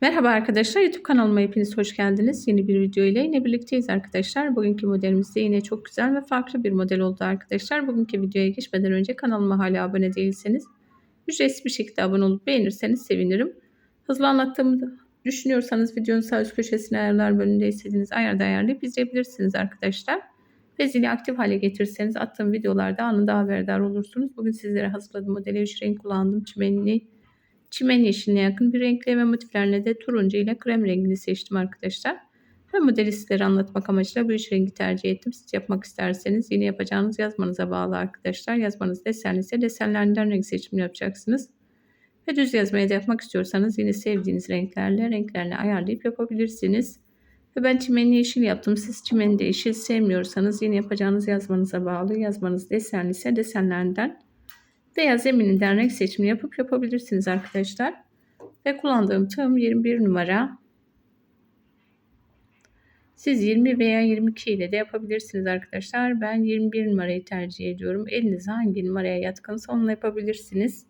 Merhaba arkadaşlar YouTube kanalıma hepiniz hoş geldiniz. Yeni bir video ile yine birlikteyiz arkadaşlar. Bugünkü modelimiz de yine çok güzel ve farklı bir model oldu arkadaşlar. Bugünkü videoya geçmeden önce kanalıma hala abone değilseniz ücretsiz bir şekilde abone olup beğenirseniz sevinirim. Hızlı anlattığımı düşünüyorsanız videonun sağ üst köşesine ayarlar bölümünde istediğiniz ayarda ayarlayıp izleyebilirsiniz arkadaşlar. Ve zili aktif hale getirirseniz attığım videolarda anında haberdar olursunuz. Bugün sizlere hazırladığım modeli 3 renk kullandım. Çimenli, çimen yeşiline yakın bir renkle ve motiflerine de turuncu ile krem rengini seçtim arkadaşlar. Ben modeli sizlere anlatmak amacıyla bu üç rengi tercih ettim. Siz yapmak isterseniz yine yapacağınız yazmanıza bağlı arkadaşlar. Yazmanız desenli ise desenlerinden renk seçimi yapacaksınız. Ve düz yazmaya da yapmak istiyorsanız yine sevdiğiniz renklerle renklerini ayarlayıp yapabilirsiniz. Ve ben çimenli yeşil yaptım. Siz çimenli de yeşil sevmiyorsanız yine yapacağınız yazmanıza bağlı. Yazmanız desenli ise desenlerinden beyaz zemininden renk seçimi yapıp yapabilirsiniz arkadaşlar. Ve kullandığım tığım 21 numara. Siz 20 veya 22 ile de yapabilirsiniz arkadaşlar. Ben 21 numarayı tercih ediyorum. Eliniz hangi numaraya yatkınsa onunla yapabilirsiniz.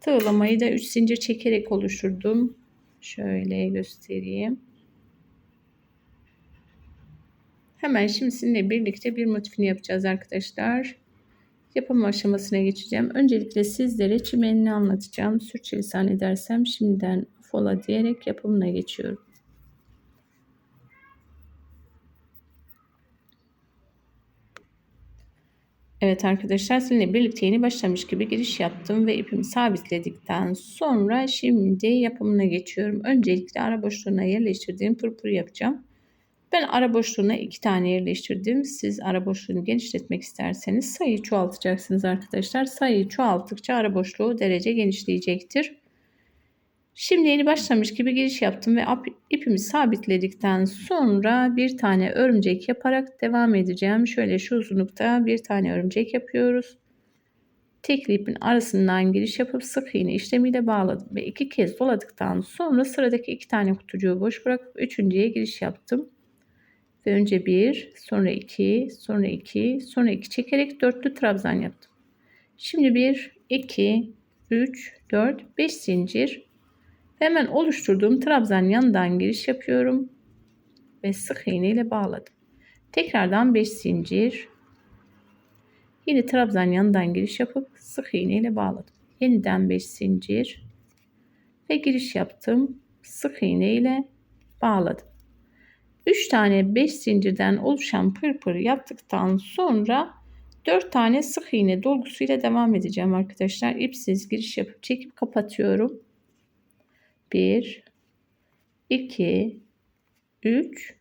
Tığlamayı da 3 zincir çekerek oluşturdum. Şöyle göstereyim. Hemen şimdi sizinle birlikte bir motifini yapacağız arkadaşlar. Yapım aşamasına geçeceğim. Öncelikle sizlere çimenini anlatacağım. Sürçülisan edersem şimdiden fola diyerek yapımına geçiyorum. Evet arkadaşlar sizinle birlikte yeni başlamış gibi giriş yaptım ve ipimi sabitledikten sonra şimdi yapımına geçiyorum. Öncelikle ara boşluğuna yerleştirdiğim pırpır yapacağım. Ben ara boşluğuna iki tane yerleştirdim. Siz ara boşluğunu genişletmek isterseniz sayıyı çoğaltacaksınız arkadaşlar. Sayıyı çoğalttıkça ara boşluğu derece genişleyecektir. Şimdi yeni başlamış gibi giriş yaptım ve ipimi sabitledikten sonra bir tane örümcek yaparak devam edeceğim. Şöyle şu uzunlukta bir tane örümcek yapıyoruz. Tekli ipin arasından giriş yapıp sık iğne işlemiyle bağladım ve iki kez doladıktan sonra sıradaki iki tane kutucuğu boş bırakıp üçüncüye giriş yaptım. Ve önce bir, sonra iki, sonra iki, sonra iki çekerek dörtlü trabzan yaptım. Şimdi bir, iki, üç, dört, beş zincir Hemen oluşturduğum trabzan yanından giriş yapıyorum ve sık iğne ile bağladım. Tekrardan 5 zincir. Yine trabzan yanından giriş yapıp sık iğne ile bağladım. Yeniden 5 zincir ve giriş yaptım. Sık iğne ile bağladım. 3 tane 5 zincirden oluşan pırpır yaptıktan sonra 4 tane sık iğne dolgusuyla devam edeceğim arkadaşlar. İpsiz giriş yapıp çekip kapatıyorum. 1, 2, 3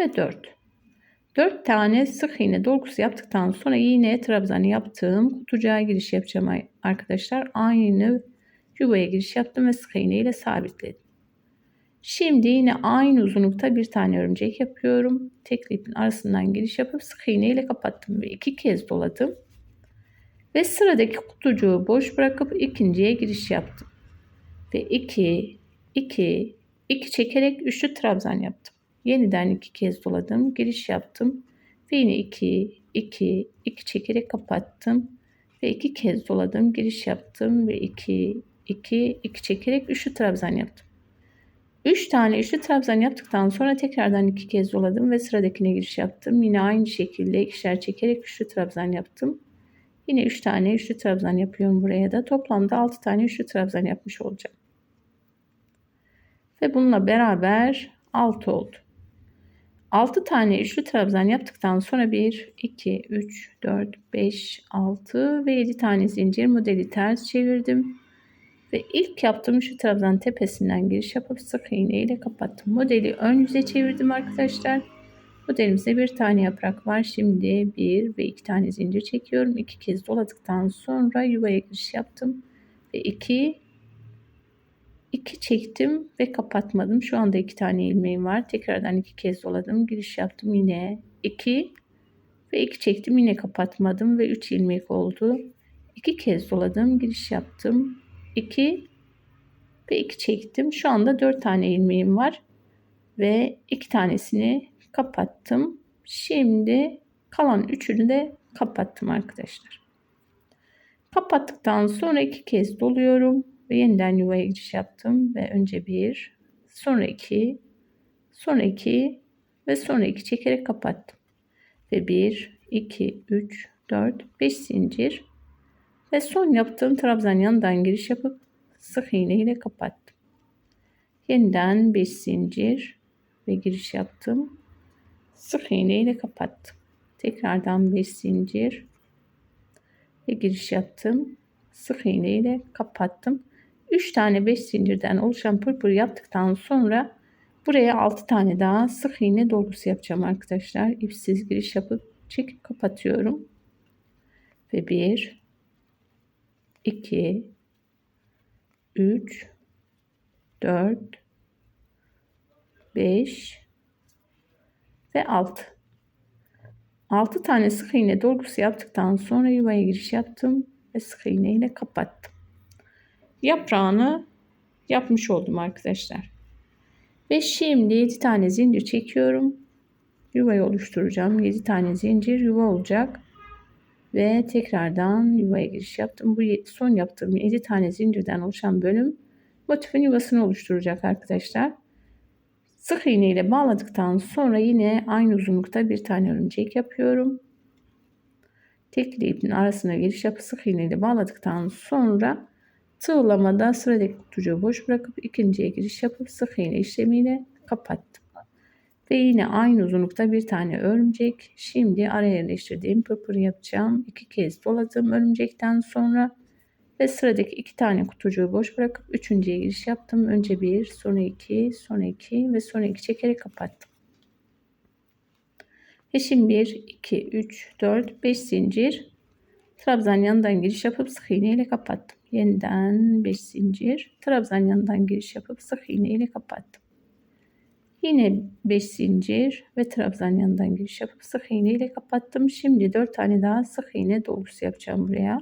ve 4. 4 tane sık iğne dolgusu yaptıktan sonra iğneye trabzanı yaptığım kutucuğa giriş yapacağım arkadaşlar. Aynı yuvaya giriş yaptım ve sık iğne ile sabitledim. Şimdi yine aynı uzunlukta bir tane örümcek yapıyorum. Tek ipin arasından giriş yapıp sık iğne ile kapattım ve iki kez doladım. Ve sıradaki kutucuğu boş bırakıp ikinciye giriş yaptım ve 2 2 2 çekerek üçlü trabzan yaptım. Yeniden iki kez doladım, giriş yaptım ve yine 2 2 2 çekerek kapattım ve iki kez doladım, giriş yaptım ve 2 2 2 çekerek üçlü trabzan yaptım. 3 tane üçlü trabzan yaptıktan sonra tekrardan iki kez doladım ve sıradakine giriş yaptım. Yine aynı şekilde ikişer çekerek üçlü trabzan yaptım. Yine 3 tane üçlü trabzan yapıyorum buraya da. Toplamda 6 tane üçlü trabzan yapmış olacağım. Ve bununla beraber 6 oldu. 6 tane üçlü trabzan yaptıktan sonra 1, 2, 3, 4, 5, 6 ve 7 tane zincir modeli ters çevirdim. Ve ilk yaptığım şu trabzan tepesinden giriş yapıp sık iğne ile kapattım. Modeli ön yüze çevirdim arkadaşlar. Modelimizde bir tane yaprak var. Şimdi bir ve iki tane zincir çekiyorum. İki kez doladıktan sonra yuvaya giriş yaptım. Ve iki 2 çektim ve kapatmadım. Şu anda iki tane ilmeğim var. Tekrardan iki kez doladım. Giriş yaptım yine 2 ve 2 çektim yine kapatmadım ve 3 ilmek oldu. 2 kez doladım. Giriş yaptım. 2 ve 2 çektim. Şu anda 4 tane ilmeğim var ve 2 tanesini kapattım. Şimdi kalan üçünü de kapattım arkadaşlar. Kapattıktan sonra iki kez doluyorum ve yeniden yuvaya giriş yaptım ve önce bir, sonra iki, sonra iki ve sonra iki çekerek kapattım. Ve bir, iki, üç, dört, beş zincir ve son yaptığım trabzan yanından giriş yapıp sık iğne ile kapattım. Yeniden 5 zincir ve giriş yaptım. Sık iğne ile kapattım. Tekrardan 5 zincir ve giriş yaptım. Sık iğne ile kapattım. 3 tane 5 zincirden oluşan pırpır yaptıktan sonra buraya 6 tane daha sık iğne dolgusu yapacağım arkadaşlar. İpsiz giriş yapıp çekip kapatıyorum. Ve 1 2 3 4 5 ve 6 6 tane sık iğne dolgusu yaptıktan sonra yuvaya giriş yaptım ve sık iğne ile kapattım. Yaprağını yapmış oldum arkadaşlar. Ve şimdi 7 tane zincir çekiyorum. Yuvayı oluşturacağım. 7 tane zincir yuva olacak. Ve tekrardan yuvaya giriş yaptım. Bu son yaptığım 7 tane zincirden oluşan bölüm motifin yuvasını oluşturacak arkadaşlar. Sık iğne ile bağladıktan sonra yine aynı uzunlukta bir tane örümcek yapıyorum. Tekli ipin arasına giriş yapıp sık iğne ile bağladıktan sonra tığlamada sıradaki kutucuğu boş bırakıp ikinciye giriş yapıp sık iğne işlemiyle kapattım. Ve yine aynı uzunlukta bir tane örümcek. Şimdi araya yerleştirdiğim pırpır yapacağım. İki kez doladım örümcekten sonra ve sıradaki iki tane kutucuğu boş bırakıp üçüncüye giriş yaptım. Önce bir, sonra iki, sonra iki ve sonra iki çekerek kapattım. Şimdi 1, 2, 3, 4, 5 zincir trabzan yanından giriş yapıp sık iğne ile kapattım. Yeniden 5 zincir trabzan yanından giriş yapıp sık iğne ile kapattım. Yine 5 zincir ve trabzan yanından giriş yapıp sık iğne ile kapattım. Şimdi 4 tane daha sık iğne dolgusu yapacağım buraya.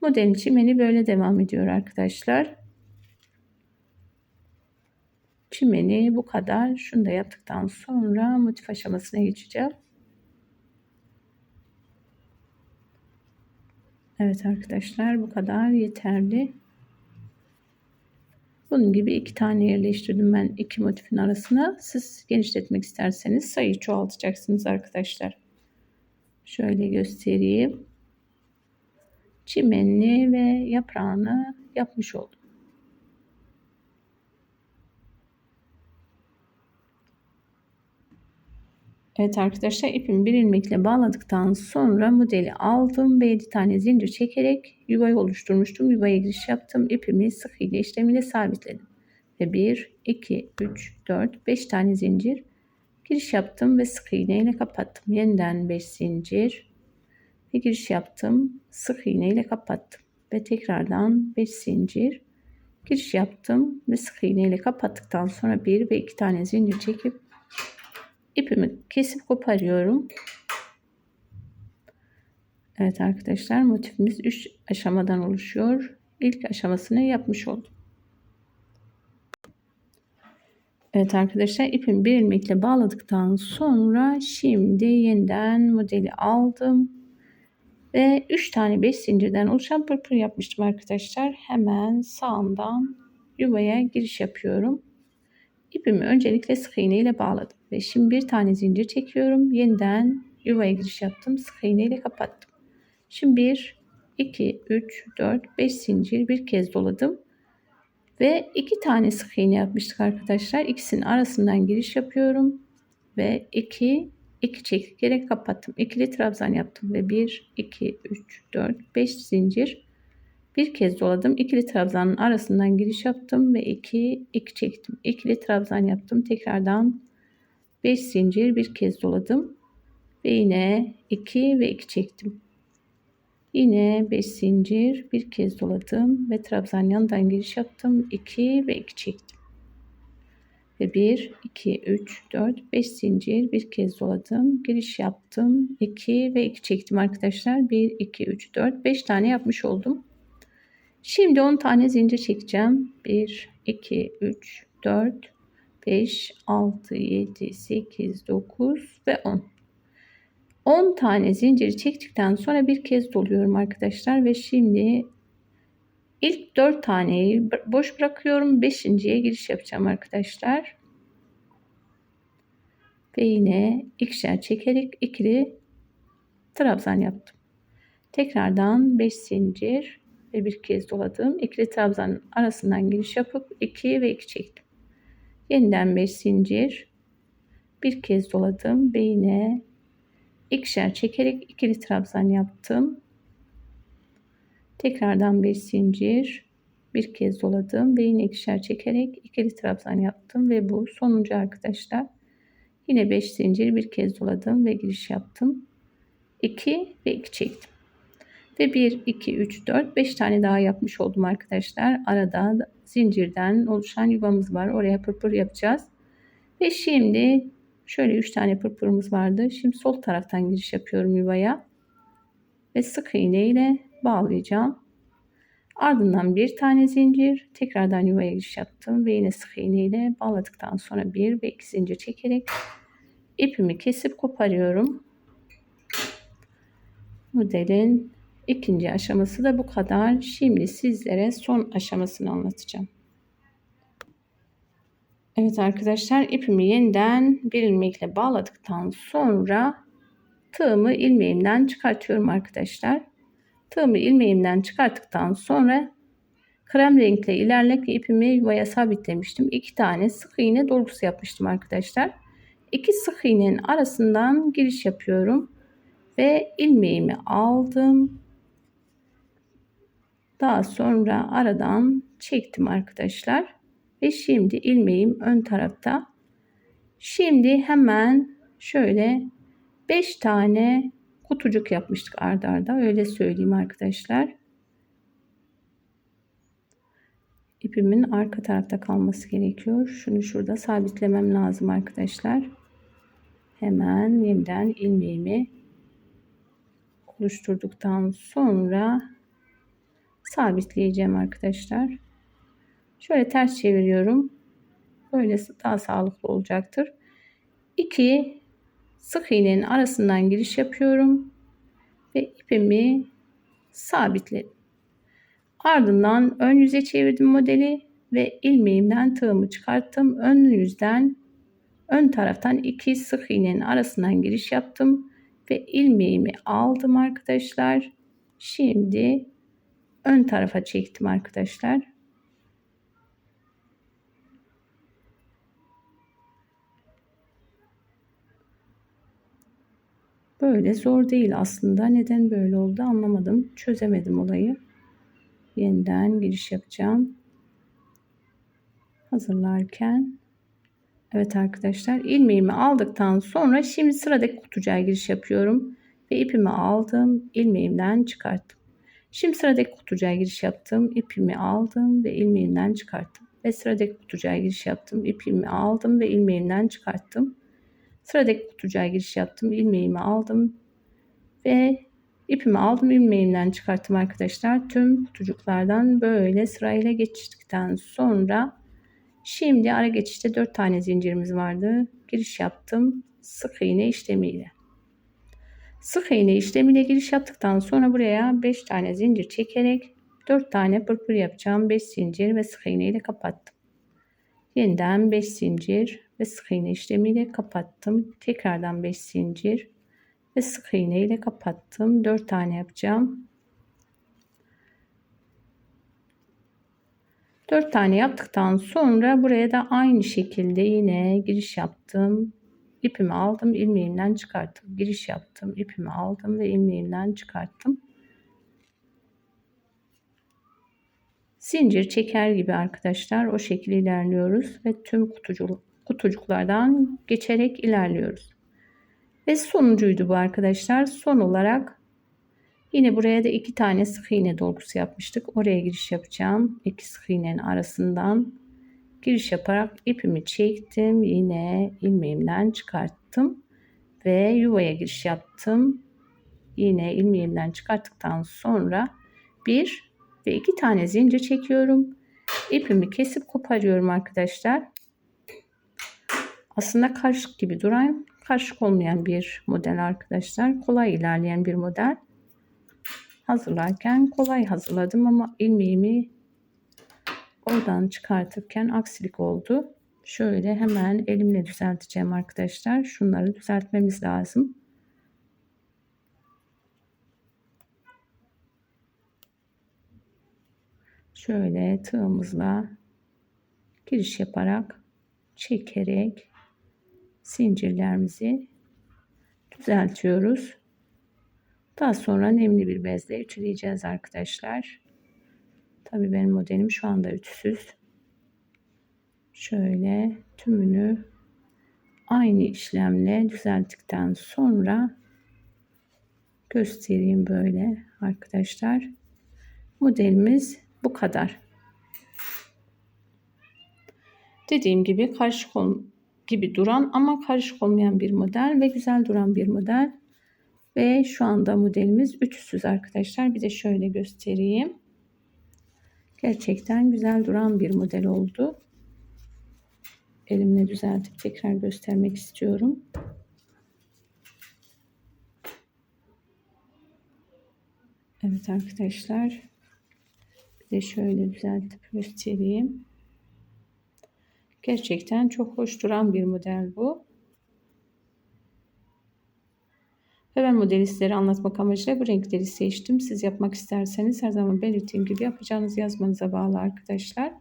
Modelin çimeni böyle devam ediyor arkadaşlar. Çimeni bu kadar. Şunu da yaptıktan sonra motif aşamasına geçeceğim. Evet arkadaşlar bu kadar yeterli. Bunun gibi iki tane yerleştirdim ben iki motifin arasına. Siz genişletmek isterseniz sayıyı çoğaltacaksınız arkadaşlar. Şöyle göstereyim. Çimenli ve yaprağını yapmış oldum. Evet arkadaşlar ipimi bir ilmekle bağladıktan sonra modeli aldım ve 7 tane zincir çekerek yuvayı oluşturmuştum. Yuvaya giriş yaptım. İpimi sık iğne işlemiyle sabitledim. Ve 1, 2, 3, 4, 5 tane zincir giriş yaptım ve sık iğne ile kapattım. Yeniden 5 zincir ve giriş yaptım. Sık iğne ile kapattım. Ve tekrardan 5 zincir giriş yaptım ve sık iğne ile kapattıktan sonra 1 ve 2 tane zincir çekip ipimi kesip koparıyorum. Evet arkadaşlar motifimiz 3 aşamadan oluşuyor. İlk aşamasını yapmış oldum. Evet arkadaşlar ipimi bir ilmekle bağladıktan sonra şimdi yeniden modeli aldım. Ve 3 tane 5 zincirden oluşan pırpır yapmıştım arkadaşlar. Hemen sağından yuvaya giriş yapıyorum. İpimi öncelikle sık iğne ile bağladım. Ve şimdi bir tane zincir çekiyorum. Yeniden yuvaya giriş yaptım. Sık iğne ile kapattım. Şimdi 1, 2, 3, 4, 5 zincir bir kez doladım. Ve iki tane sık iğne yapmıştık arkadaşlar. İkisinin arasından giriş yapıyorum. Ve 2, 2 çekerek kapattım. İkili trabzan yaptım. Ve 1, 2, 3, 4, 5 zincir bir kez doladım. İkili trabzanın arasından giriş yaptım ve 2 2 çektim. İkili trabzan yaptım. Tekrardan 5 zincir bir kez doladım. Ve yine 2 ve 2 çektim. Yine 5 zincir bir kez doladım ve trabzan yanından giriş yaptım. 2 ve 2 çektim. Ve 1, 2, 3, 4, 5 zincir bir kez doladım. Giriş yaptım. 2 ve 2 çektim arkadaşlar. 1, 2, 3, 4, 5 tane yapmış oldum. Şimdi 10 tane zincir çekeceğim. 1, 2, 3, 4, 5, 6, 7, 8, 9 ve 10. 10 tane zinciri çektikten sonra bir kez doluyorum arkadaşlar ve şimdi İlk 4 taneyi boş bırakıyorum. 5.ye giriş yapacağım arkadaşlar. Ve yine ikişer çekerek ikili trabzan yaptım. Tekrardan 5 zincir ve bir kez doladım. İkili trabzan arasından giriş yapıp 2 ve 2 çektim. Yeniden 5 zincir bir kez doladım ve yine ikişer çekerek ikili trabzan yaptım. Tekrardan 5 zincir bir kez doladım ve yine ikişer çekerek ikili trabzan yaptım ve bu sonuncu arkadaşlar. Yine 5 zincir bir kez doladım ve giriş yaptım. 2 ve 2 çektim. Ve 1, 2, 3, 4, 5 tane daha yapmış oldum arkadaşlar. Arada zincirden oluşan yuvamız var. Oraya pırpır yapacağız. Ve şimdi şöyle 3 tane pırpırımız vardı. Şimdi sol taraftan giriş yapıyorum yuvaya. Ve sık iğne ile bağlayacağım. Ardından bir tane zincir tekrardan yuvaya giriş yaptım ve yine sık iğne ile bağladıktan sonra bir ve iki zincir çekerek ipimi kesip koparıyorum. Modelin ikinci aşaması da bu kadar. Şimdi sizlere son aşamasını anlatacağım. Evet arkadaşlar ipimi yeniden bir ilmekle bağladıktan sonra tığımı ilmeğimden çıkartıyorum arkadaşlar. Tığımı ilmeğimden çıkarttıktan sonra krem renkle ilerlek ve ipimi yuvaya sabitlemiştim. İki tane sık iğne dolgusu yapmıştım arkadaşlar. İki sık iğnenin arasından giriş yapıyorum ve ilmeğimi aldım. Daha sonra aradan çektim arkadaşlar. Ve şimdi ilmeğim ön tarafta. Şimdi hemen şöyle 5 tane kutucuk yapmıştık ardarda arda. öyle söyleyeyim arkadaşlar. İpimin arka tarafta kalması gerekiyor. Şunu şurada sabitlemem lazım arkadaşlar. Hemen yeniden ilmeğimi oluşturduktan sonra sabitleyeceğim arkadaşlar. Şöyle ters çeviriyorum. Böyle daha sağlıklı olacaktır. 2 sık iğnenin arasından giriş yapıyorum ve ipimi sabitledim. Ardından ön yüze çevirdim modeli ve ilmeğimden tığımı çıkarttım. Ön yüzden ön taraftan iki sık iğnenin arasından giriş yaptım ve ilmeğimi aldım arkadaşlar. Şimdi ön tarafa çektim arkadaşlar. Böyle zor değil aslında. Neden böyle oldu anlamadım. Çözemedim olayı. Yeniden giriş yapacağım. Hazırlarken Evet arkadaşlar ilmeğimi aldıktan sonra şimdi sıradaki kutucuğa giriş yapıyorum. Ve ipimi aldım. ilmeğimden çıkarttım. Şimdi sıradaki kutucuğa giriş yaptım. ipimi aldım ve ilmeğimden çıkarttım. Ve sıradaki kutucuğa giriş yaptım. ipimi aldım ve ilmeğimden çıkarttım. Sıradaki kutucuğa giriş yaptım. ilmeğimi aldım ve ipimi aldım. ilmeğimden çıkarttım arkadaşlar. Tüm kutucuklardan böyle sırayla geçtikten sonra şimdi ara geçişte 4 tane zincirimiz vardı. Giriş yaptım. Sık iğne işlemiyle. Sık iğne işlemiyle giriş yaptıktan sonra buraya 5 tane zincir çekerek 4 tane pırpır yapacağım. 5 zincir ve sık iğne ile kapattım. Yeniden 5 zincir ve sık iğne işlemiyle kapattım. Tekrardan 5 zincir ve sık iğne ile kapattım. 4 tane yapacağım. 4 tane yaptıktan sonra buraya da aynı şekilde yine giriş yaptım. İpimi aldım, ilmeğimden çıkarttım. Giriş yaptım, ipimi aldım ve ilmeğimden çıkarttım. Zincir çeker gibi arkadaşlar o şekilde ilerliyoruz ve tüm kutucuk, kutucuklardan geçerek ilerliyoruz. Ve sonuncuydu bu arkadaşlar. Son olarak yine buraya da iki tane sık iğne dolgusu yapmıştık. Oraya giriş yapacağım. İki sık iğnenin arasından giriş yaparak ipimi çektim. Yine ilmeğimden çıkarttım. Ve yuvaya giriş yaptım. Yine ilmeğimden çıkarttıktan sonra bir ve iki tane zincir çekiyorum. İpimi kesip koparıyorum arkadaşlar. Aslında karışık gibi duran, karışık olmayan bir model arkadaşlar. Kolay ilerleyen bir model. hazırlarken kolay hazırladım ama ilmeğimi oradan çıkartırken aksilik oldu. Şöyle hemen elimle düzelteceğim arkadaşlar. Şunları düzeltmemiz lazım. Şöyle tığımızla giriş yaparak çekerek zincirlerimizi düzeltiyoruz. Daha sonra nemli bir bezle ütüleyeceğiz arkadaşlar. Tabi benim modelim şu anda ütüsüz. Şöyle tümünü aynı işlemle düzelttikten sonra göstereyim böyle arkadaşlar. Modelimiz bu kadar. Dediğim gibi karışık gibi duran ama karışık olmayan bir model ve güzel duran bir model. Ve şu anda modelimiz ütüsüz arkadaşlar. Bir de şöyle göstereyim. Gerçekten güzel duran bir model oldu. Elimle düzeltip tekrar göstermek istiyorum. Evet arkadaşlar. Bir de şöyle düzeltip göstereyim. Gerçekten çok hoş duran bir model bu. Modeli sizlere anlatmak amacıyla bu renkleri seçtim. Siz yapmak isterseniz her zaman belirttiğim gibi yapacağınız yazmanıza bağlı arkadaşlar.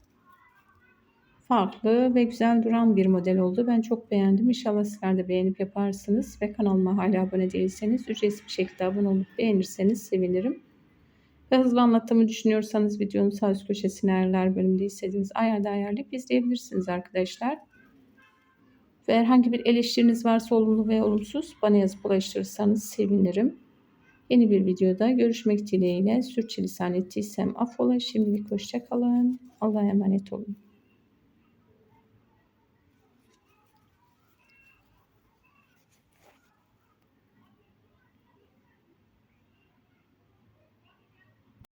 Farklı ve güzel duran bir model oldu. Ben çok beğendim. İnşallah sizler de beğenip yaparsınız. Ve kanalıma hala abone değilseniz ücretsiz bir şekilde abone olup beğenirseniz sevinirim. Ve hızlı anlattığımı düşünüyorsanız videonun sağ üst köşesine ayarlar bölümünde istediğiniz ayarda ayarlayıp izleyebilirsiniz arkadaşlar. Ve herhangi bir eleştiriniz varsa olumlu ve olumsuz bana yazıp ulaştırırsanız sevinirim. Yeni bir videoda görüşmek dileğiyle sürçülisan ettiysem affola. Şimdilik hoşçakalın. Allah'a emanet olun.